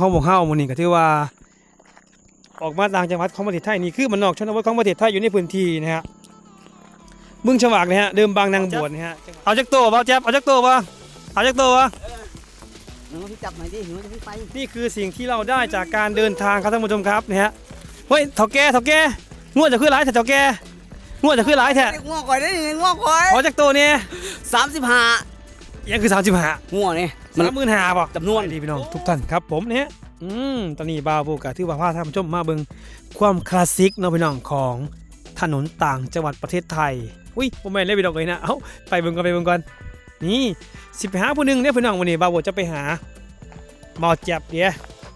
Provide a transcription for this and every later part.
ของพวกเฮามื้อนี้ก็ถือว่า ออกมาต่างจังหวัดของประเทศไทยนี่คือมันนอกชนบทของประเทศไทยอยู่ในพื้นที่นะฮะบึงฉวากนะฮะเดิมบางนางบวชนะฮะเอาจักโตบ่แจ๊บเอาจักโตบ่เอาจักโตบ่หนูที่จับหน่อยดิหนูจะไปนี่คือสิ่งที่เราได้จากการเดินทางครับท่านผู้ชมครับนะฮะเฮ้ยเฒ่าแก่เฒ่าแก่งวดจะขึ้นหลายแท้เฒ่าแก่งวดจะขึ้นหลายแท้ง้อก่อยได้ยังง้อก่อยเอาจักโตเนี่ยสามสิบห้ายังคือ35ง้อนี่ สามหมื่นห้าป่ะจำนวนดีพี่น้องทุกท่านครับผมเนี่ยอืมตอนนี้บาวโบกะที่ว่าพาท่านผู้ชมมาเบิงความคลาสสิกเนาะพี่น้องของถนนต่างจังหวัดประเทศไทยอุ้ยผมไม่นเล่นพี่น้องเลยนะเอ้าไปเบิงกันไปเบิงกันนี่สิไปหาผู้หนึ่งเนี่ยพี่น้องวันนี้บาวโบจะไปหาบาวแจ็บเดีย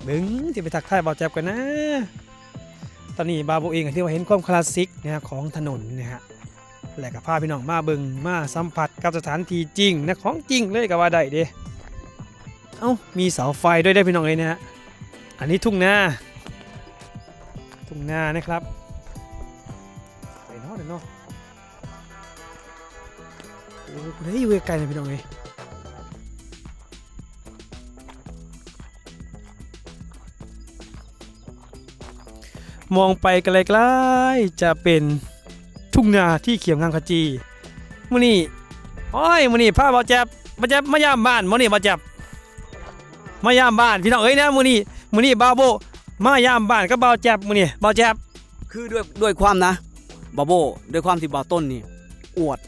เบิ่งจะไปทักทายบาวแจ็บกันนะ ตอนนี้บาวโบเองที่ว่าเห็นความคลาสสิกนะของถนนนะฮะและก็พาพี่น้องมาเบิงมาสัมผัสกับสถานที่จริงนะของจริงเลยก็ว่าได้เด้ เอ้ามีเสาไฟด้วยได้พี่น้องเลยนะฮะอันนี้ทุ่งนาทุ่งนานะครับไปนาะเดี๋ยวนาะโอ้โหเฮ้ยอยู่ไกลๆนะพี่น้องเลยมองไปไกลๆจะเป็นทุ่งนาที่เขียวงามขจีมื่อนี้โอ้ยมื่อนี้พาบอแจ๊บบอแจ๊บมายามบ้านมื่อนี้บอแจ๊บ มายามบ้านพี่น้องเอ้ยนะมื้อนี้มื้อนี้บาวโบมายามบ้านกับบ่าวแจ๊บมื้อนี้บ่าวแจ๊บคือด้วยด้วยความนะบาโบด้วยความที่บาต้นนี่อวด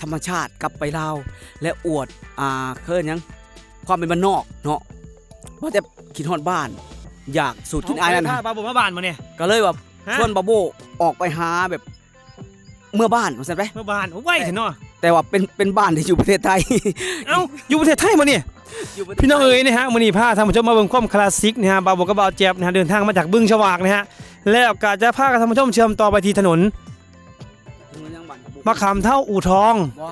ธรรมชาติกลับไปลาวและอวดอ่าเคยยังความเป็นบ้านนอกเนาะว่าแต่คิดฮอดบ้าน อยากสูตรกินอายนั่นพานะบ่าวโบมาบ้านมื้อนี้ก็เลยแบบฮะชวนบาโบออกไปหาแบบเมื่อบ้านเข้าใจไหมเมื่อบ้านโอ้ไว้เถอะเนาะแต่ว่าเป็นเป็นบ้านที่อยู่ประเทศไทยเอ้าอยู่ประเทศไทยมื้อนี้อยู่ประทศ พี่น้องไทยเอ้ยนะฮะมื้อนี้พาท่านผู้ชมมาเบิ่งความคลาสสิกนะฮะบ่าวโบกับบ่าวแจ๊บนะฮะเดินทางมาจากบึงฉวากนะฮะแล้วก็จะพาท่านผู้ชมเชื่อมต่อไปที่ถนนถนนยังบ้านบโบมะขามเท่าอู่ทอง บ่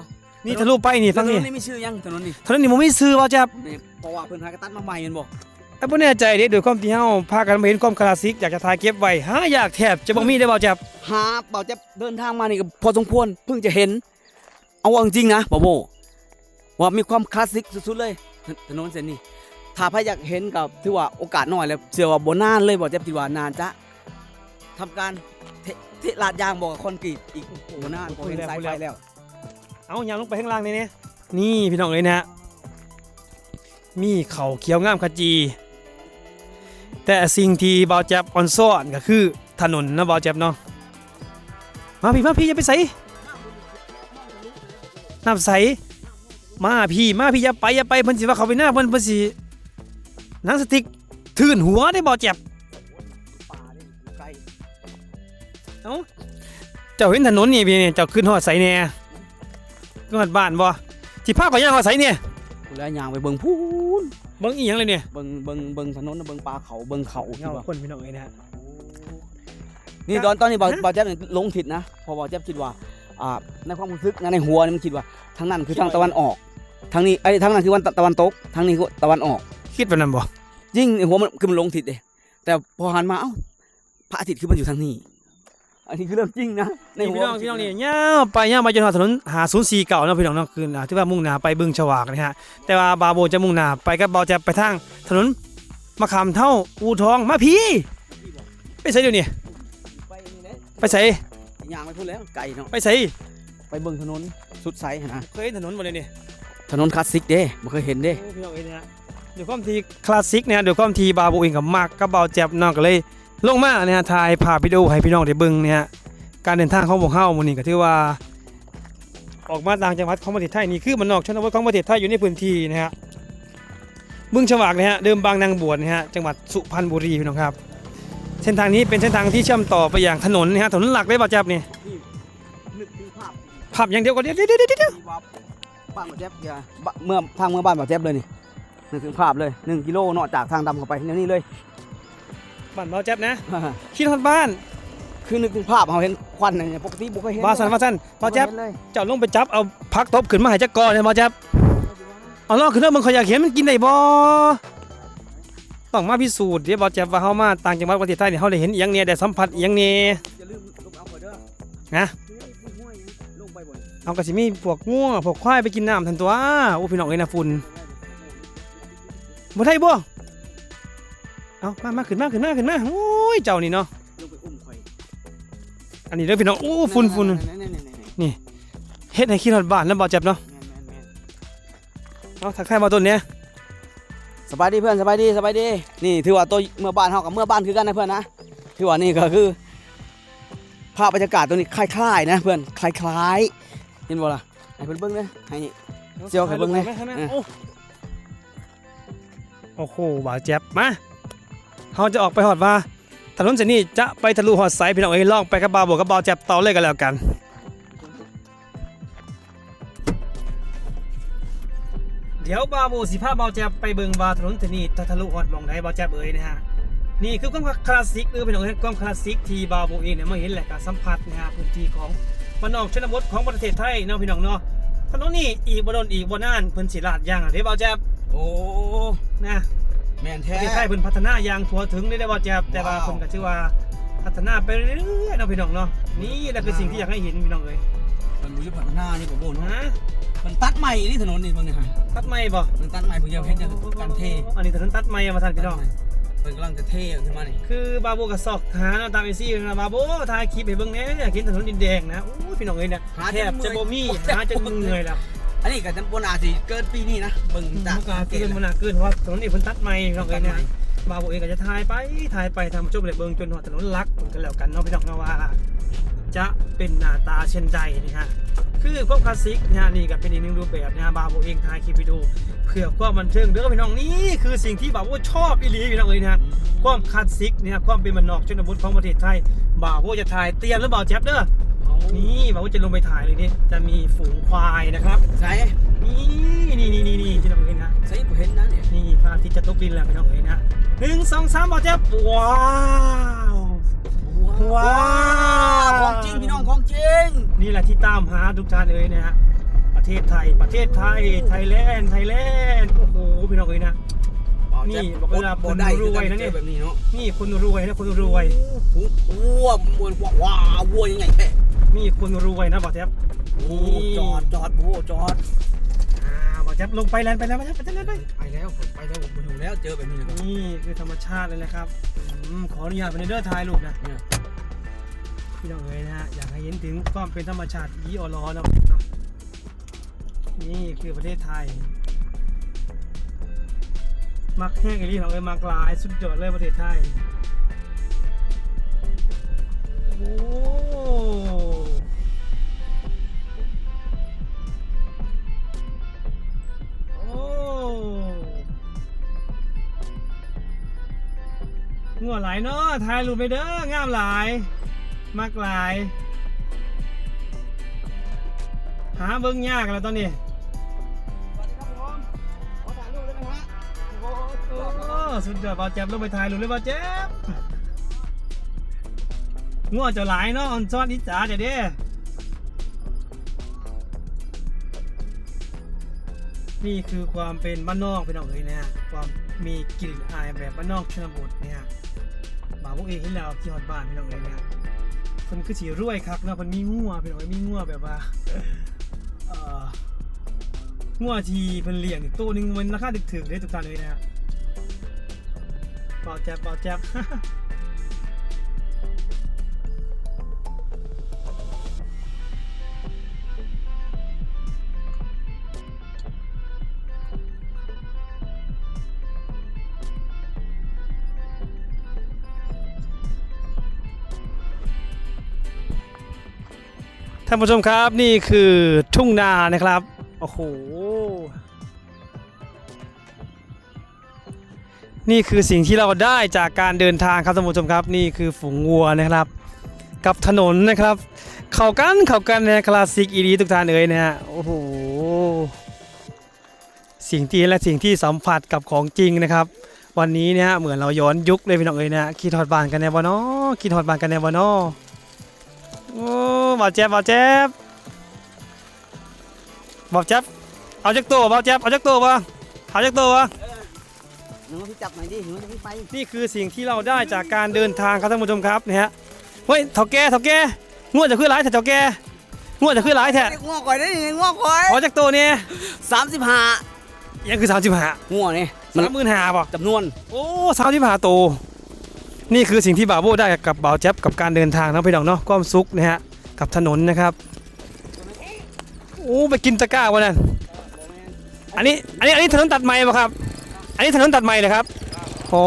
นี่ทะลุไปนี่ฟังถนี่นนนี้ไม่ชื่อยังถนนนี่ถนนนี่บ่มีชื่อบ่าวแจ๊บนี่เพราะว่าเพิ่นหากระตัดมาใหม่แม่นบ่ไอ้บ่แน่ใจเด้โดยความที่เฮาพากันมาเห็นความคลาสสิกอยากจะถ่ายเก็บไว้หาอยากแทบจะบ่มีได้บ่าวแจ๊บหาเบาจะเดินทางมานี่ก็พอสมควรเพิ่งจะเห็น เอาว่าจริงๆนะบาโบว่ามีความคลาสสิกสุดๆเลย ถถนนเส้นนี้ ถ้าใครอยากเห็นกับถือว่าโอกาสน้อยแล้วเชื่อว่าบ่นานเลยบ่จะถือว่านานจะทำการเทเทลาดยางบอกบคอนกรีตอีกบ่นานบ่เห็นสายไฟแล้ว เอายางลงไปข้างล่างนี่เนี่ยนี่พี่น้องเลยนะฮะมีเขาเขียวงามขจี แต่สิ่งที่บาวแจ็บออนซ่อนก็คือถนนนะบาวแจ็บเนาะมาพี่มาพี่อย่าไปใส่น้ำใส มาพี่มาพี่อย่าไปอย่าไปเพิ่นสิว่าเขาไปหน้าเพิ่นเพิ่นสิหนังสติ๊กทื่นหัวได้บาวแจ็บป่านี่อยู่ไกลเจ้าเห็นถนนนี่พี่เนี่ยเจ้าขึ้นหอดใสแน่ขึ้นหอดบ้านบ่ที่พาไปย่างหอดใสเนี่ยผู้แล้วยางไปเบิ่งพูนเบิ่งอีหยังเลยเนี่ยเบิ่งเบิ่งเบิ่งถนนน่ะเบิ่งป่าเขาเบิ่งเขาที่เงาว่าคนพี่น้องเอ้ยนะฮะนี่ตอนตอนนี้บอฮะบอเจ็บลงผิดนะเพอบอเจ็บคิดว่าอ่าในความรู้สึกนะในหัวนี่มันคิดว่าทางนั้นคือทางตะวันออก ทางนี้ไอ้ยทางนั้นคือวันตะวันตกทางนี้คือตะวันออก คิดแบบนั้นบ่ยิ่งในหัวมันคือมันลงผิดเลยแต่พอหันมาเอ้าพระอาทิตย์คือมันอยู่ทางนี้ อันนี้คือเรื่องจริงนะในนี่หัวพี่น้องพี่น้องนี่ย่าวไปย่าวมาจนถึงถนนหาศูนย์สี่เก่าเนาะพี่น้องเนาะคืออ่าที่ว่ามุ่งหน้าไปบึงฉวากนะฮะแต่ว่าบาโบจะมุ่งหน้าไปกับบอจะไปทางถนนมะขามเท่าอูทองมาพี่ไปใส่เดี๋ยวนี้ไปนี่แหละไปใส่ยางไปพูดแล้วไกลเนาะไปใส่ไปเบิ่งถนนสุดไซนะเคยเห็นถนนบ่เลยนี่ ถนนคลาสสิกเด้บ่เคยเห็นเด้โอ้พี่น้องเอ้ยนะฮะเดี๋ยวความทีคลาสสิกเนี่ยเดี๋ยวความทีบาโบเองกับมากกับบาแจ็บน้องก็เลย ลงมาเนี่ยถ่ายภาพวิดีโอให้พี่น้องได้เบิ่งเนี่ยการเดินทางของพวกเฮามื้อนี้ก็ถือว่า ออกมาต่างจังหวัดของประเทศไทยนี่คือมันนอกชนบทของประเทศไทยอยู่ในพื้นที่นะฮะบึงฉวากนะฮะเดิมบางนางบวชนะฮะจังหวัดสุพรรณบุรีพี่น้องครับ เส้นทางนี้เป็นเส้นทางที่เชื่อมต่อไปอย่างถนนนะฮะถนนหลักเลยบ่จับนี่นึกถึงภาพภาพอย่างเดียวก็เดี๋ยวเดี๋ยวเดี๋ยวเดี๋ยวที่ว่า บ้านบ่อแจ๊บอย่าบะเมื่อทางเมื่อบ้านบ่อแจ๊บเลยนี่นึกถึงภาพเลยหนึ่งกิโลเนาะจากทางดำเข้าไปเนี่ยนี่เลย บ้านบ่จับนะคิดฮอดบ้านคือนึกถึงภาพเราเห็นควันเนี่ยปกติบ่เคยเห็นว่าสันว่าสันบ่จับเห็นเลยเจ้าลงไปจับเอาพักตบขึ้นมาให้จักก่อนเลยบ่จับเอาลองขึ้นมาเบิ่งเขาอยากเห็นมันกินได้บ่ต้องมาพิสูจน์เดี๋ยวบ่จับว่าเฮามาต่างจังหวัดประเทศไทยเนี่ยเฮาได้เห็นอีหยังเนี่ยได้สัมผัสอีหยังเนี่ยอย่าลืมลงเอาไปเด้อนะลงไปบ่อย เอากระสิมีพวกง่วพวกควายไปกินน้ำทันตัวโอ้พี่น้องเอ้ยนะฝุ่นบ่ได้บ่เอามามาขึ้นมาขึ้นมาขึ้นมาโอ้ยเจ้านี่เนาะอันนี้เด้อพี่น้องโอ้ฝุ่นฝุ่นนั่เฮ็ดให้ขี้ฮอดบ้านแล้วบ่เจ็บเนาะๆแม่นๆๆเอาทักทายมาต้นเนี้ยสบายดีเพื่อนสบายดีสบายดีนี่ถือว่าตัวเมื่อบ้านเฮากับเมื่อบ้านคือกันนะเพื่อนนะถือว่านี่ก็คือภาพบรรยากาศตัวนี้คล้ายๆนะเพื่อนคล้ายๆ เห็นบ่ล่ะให้เพิ่นเบิ่งเลยให้เจียวให้เบิ่งเลยให้ไหมเออโอ้โอ้โหบ่าวแจ็บมาเราจะออกไปหอดว่าถนนเส้นนี้จะไปทะลุหอดไซพี่น้องเอ้ยลองไปกับบ่าวบวกกับบ่าวแจ็บต่อเลยกันแล้วกันเดี๋ยวบ่าวโบสิพาบ่าวแจ็บไปเบิ่งว่าถนนเส้นนี้จะทะลุหอดหมองใดบ่าวแจ็บเอ้ยนะฮะนี่คือความคลาสสิกเออพี่น้องเอ้ยความคลาสสิกที่บ่าวโบเองเนี่ยมาเห็นแหละการสัมผัสนะฮะพื้นที่ของ บ้านนอกชนบทของประเทศไทยเนาะพี่น้องเนาะถนนนี้อีกบ่โดนอีกบ่นานเพิ่นสิลาดยางอะเด้บ่าวแจ็บโอ้นะแม่นปแท้ระเทศไทยเพิ่นพัฒนาอย่างทั่วถึงได้ได้บ่แจ๊บแต่ว่าว้าวเพิ่นก็ชื่อว่าพัฒนาไปเรื่อยๆเนาะพี่น้องเนาะนี่แหละคือสิ่งที่อยากให้เห็นพี่น้องเอ้ยมันบ่อยู่พัฒนานี่บ่โบเนาะนะมันตัดใหม่นี่ถนนนี่เบิ่งนี่ฮะตัดไม้บ่มันตัดใหม่เพิ่นจะเฮ็ดการเทอันนี้ถนนตัดไม้มาท่านพี่น้อง เพิ่นกำลังจะเทขึ้นมานี่คือบาโบก็สอกหาเนาะตามไอซี่นะบาโบถ่ายคลิปให้เบิ่งแหน่อยากเห็นถนนดินแดงนะโอ้ยพี่น้องเอ้ยเนี่ยแทบจะบ่มีหาจนเหนื่อยแล้วอันนี้ก็จำบ่น่าสิเกินปีนี้นะเบิ่งมันจากก็เกินมันน่ะเกินเพราะว่าถนนนี้เพิ่นตัดไม้พี่น้องเอ้ยเนี่ยบาโบเองก็จะถ่ายไปถ่ายไปทำจบเลยเบิ่งจนหอดถนนลักกันแล้วกันเนาะพี่น้องเนาะว่า จะเป็นหน้าตาเช่นใดนะฮะคือความคลาสสิกนะฮะนี่ก็เป็นอีกหนึ่งรูปแบบนะฮะบาโบเองถ่ายคลิปวิดีโอเพื่อความบันเทิงเด้อพี่น้องนี่คือสิ่งที่บาโบชอบอีหลีพี่น้องเลยนะฮะความคลาสสิกเนี่ยความเป็นมันนอกชนบทของประเทศไทยบาโบจะถ่ายเตรียมหรือเปล่าแจ๊บเด้อนี่นี่บาโบจะลงไปถ่ายเลยนี่จะมีฝูงควายนะครับใส่นี่นี่นี่นี่นี่พี่น้องเลยนะใส่บ่เห็นนะเนี่ยนี่พระอาทิตย์จะตกดินแล้วพี่น้องเอ้ยนะหนึ่งสองสามบอลเจ็บว้าวว้าว ของจริงพี่น้องของจริง นี่แหละที่ตามหาทุกท่านเอ้ยนะฮะประเทศไทยประเทศไทยไทยแลนด์ไทยแลนด์โอ้โหพี่น้องเอ้ยนะนี่บอกว่าบ่ได้คนรวยนะเนี่ยแบบนี้เนาะนี่คนรวยนะคนรวยวัวมวนว้าววัวยังไงแท้นี่คนรวยนะบอลเจ็บโอ้จอดจอดโอ้จอดอ่าบอลเจ็บลงไปแลนด์ไปแล้วไปแล้วไปแล้วไปไปแล้วผมไปแล้วผมอยู่แล้วเจอแบบนี้นะครับนี่คือธรรมชาติเลยนะครับอืมขออนุญาตไปในเด้อถ่ายรูปนะเนี่ย พี่น้องเอ๋ยนะฮะอยากให้เห็นถึงความเป็นธรรมชาติยีออลอนะนี่คือประเทศไทย มักแห้งไอ้นี่ของเอ้ยมักลายสุดยอดเลยประเทศไทยโอ้โอ้งัวหลายเนาะถ่ายรูปไปเด้องามหลาย มากหลาย หาเบิ่งยากแล้วตอนนี้โอ้สุดยอดบอลแจ็บลงไปถ่ายรูปเลยบอลแจ็บงัวจะหลายเนาะออนซอนอิจฉาเดี๋ยวด้นี่คือความเป็นบ้านนอกพี่น้องเลยนะฮะความมีกลิ่นอายแบบบ้านนอกชนบทเนี่ยบ่าวพวกเองเห็นแล้วที่ฮอดบ้านพี่น้องเลยเนี่ย คนคือสีรวยครับเนาะคนมีงัวพี่น้องเอ้ยมีงัวแบบว่าเอ่องัวทีเพิ่นเลี่ยงอีกตัวหนึงมันราคาถึกๆเลยทุกท่านเลยนะฮะเบาแจ๊บเบาแจ๊บ ท่านผู้ชมครับนี่คือทุ่งนานะครับ โอ้โห นี่คือสิ่งที่เราได้จากการเดินทางครับท่านผู้ชมครับ นี่คือฝูงวัวนะครับ กับถนนนะครับ เข้ากันเข้ากันนะคลาสสิกอีดีทุกท่านเอ่ยนะฮะโอ้โหสิ่งที่และสิ่งที่สัมผัสกับของจริงนะครับ วันนี้เนี่ยเหมือนเราย้อนยุคเลยพี่น้องเอ้ยนะคิดฮอดบานกันแน่บ่นาะคิดฮอดบานกันแน่บ่นาะโอ้ บ่าวแจ๊บบ่าวแจ๊บบ่าวแจ๊บเอาจักตัวบ่าวแจ๊บเอาจักตัวบ่เอาจักตัวบ่หนูพี่จับหน่อยดิหนูจะไม่ไปนี่คือสิ่งที่เราได้จากการเดินทางครับท่านผู้ชมครับนะฮะเฮ้ยเถ่าแก่เถ่าแก่งวดจะขึ้นหลายแต่เถ่าแก่งวดจะขึ้นหลายแท้เด็กง้อก่อยได้ยังง้อก่อยขอจากตัวเนี่ยสามสิบห้ายังคือสามสิบห้าง้อนี่มันสามหมื่นห้าป่ะจำนวนโอ้สามที่ผ่าโตวนี่คือสิ่งที่บ่าวโบได้กับบ่าวแจ๊บกับการเดินทางนะพี่น้องเนาะความสุขนะฮะ กับถนนนะครับโอ้ไปกินตะกร้าวะนั่นอันนี้อันนี้อันนี้ถนนตัดใหม่ป่ะครับ อันนี้ถนนตัดใหม่เลยครับโอ้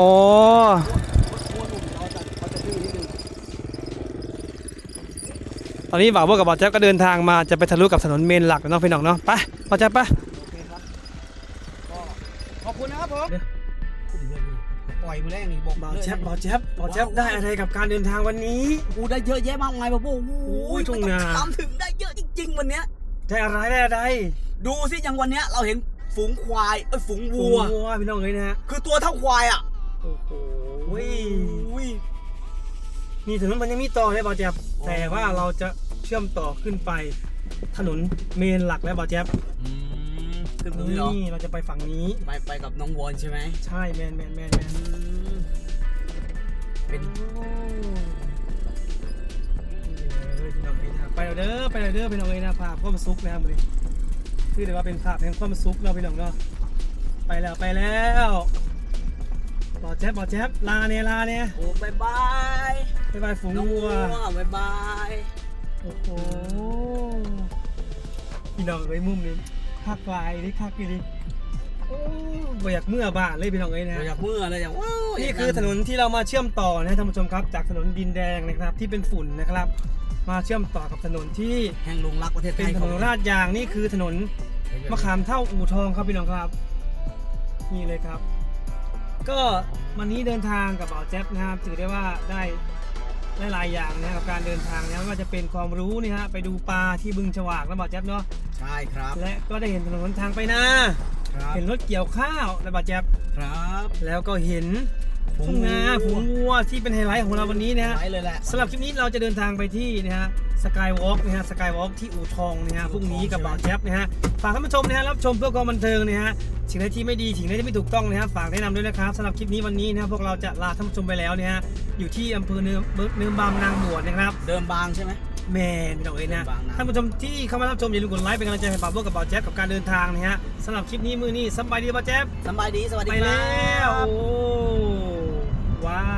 ตอนนี้บ่าวโบกับบ่าวแจ๊บก็เดินทางมาจะไปทะลุกับถนนเมนหลักแล้วเนาะพี่น้องเนาะไปบ่าวแจ๊บไป อกบ่าวแจ๊บบ่าวแจ๊บบ่าวแจ๊บได้อะไรกับการเดินทางวันนี้กูได้เยอะแยะมากมายบาโบโอ้ยทุ่งนาไม่ต้องถามถึงได้เยอะจริง ๆ วันเนี้ยได้อะไรได้อะไร ดูสิอย่างวันเนี้ยเราเห็นฝูงควายเอ้ยฝูงวัวัววพี่น้องเลยนะฮะคือตัวเท่าควายอะโอ้โหอุ้ยนี่ถนนมันยังมีต่อเลยบ่าวแจ๊บแต่ว่าเราจะเชื่อมต่อขึ้นไป ถนนเมนหลักแล้วบ่าวแจ๊บอืมขึ้นตรงนี้เหรอนี่เราจะไปฝั่งนี้ ไปไปกับน้องวอนใช่ไหมใช่แมนแมนแมนแมนอืม เป็นไปแล้วเด้อไปแล้วเด้อพี่น้องเลยนะภาพความสุขนะครับมือนี้คือเดี๋ยวว่าเป็นภาพแห่งความสุขเนาะพี่น้องเนาะไปแล้วไปแล้วบ่าวแจ๊บบ่าวแจ๊บลาเนี่ยลาเนี่ยโอ้บายบายบ๊ายบายฝูงน้องวัวัววบายบายโอ้โหพี่น้องเลยมุมนี้คักลายนี่คักอีนี่โอ้บ่อยากเมื่อบ้านเลยพี่น้องเลยนะเราอยากเมื่อเลยอย่างว้าว นี่คือถนนที่เรามาเชื่อมต่อนะท่านผู้ชมครับ จากถนนดินแดงนะครับที่เป็นฝุ่นนะครับ มาเชื่อมต่อกับถนนที่แห่งลงรักประเทศไทเป็นยถนนลาดยางนี่คือถนนมะขามเท่าอู่ทองครับพี่น้องครับ นี่เลยครับ ก็วันนี้เดินทางกับบ่าวแจ๊บนะครับถือได้ว่าได้ได้หลายอย่างนะครับกับการเดินทางนะไม่ว่าจะเป็นความรู้นี่ฮะไปดูปลาที่บึงฉวากแล้วบ่าวแจ๊บเนาะใช่ครับ และก็ได้เห็นถนนหนทางไปนาครับเห็นรถเกี่ยวข้าวแล้วบ่าวแจ๊บครับ แล้วก็เห็น ฝูทุ่งงนาวัวฝูงวัวที่เป็นไฮไลท์ของเราวันนี้นะฮะไว้เลยแหละ สำหรับคลิปนี้เราจะเดินทางไปที่นะฮะสกายวอล์กนะฮะสกายวอล์กที่อู่ทองนะฮะพรุ่งนี้กับบ่าวแจ๊บนะฮะฝากท่านผู้ชมนะฮะรับชมเพื่อความบันเทิงนะฮะสิ่งใดที่ไม่ดีสิ่งใดที่ไม่ถูกต้องนะฮะฝากแนะนำด้วยนะครับสำหรับคลิปนี้วันนี้นะฮะพวกเราจะลาท่านผู้ชมไปแล้วนะฮะอยู่ที่อำเภอเนื้อเนื้อบามนางบวชนะครับเดิมบางใช่ไหมแม่พี่น้องเอ๋ยนะบางนาท่านผู้ชมที่เข้ามารับชมอย่าลืมกดไลค์เป็นกำลังใจให้ป่าวโบกับบ่าวแจ๊บกับการเดินทางนะฮะสำหรับคลิปนี้มือนี้สบายดีบ่าวแจ๊บสบายดีสวัสดีไปครัแล้วบโอ้ あ!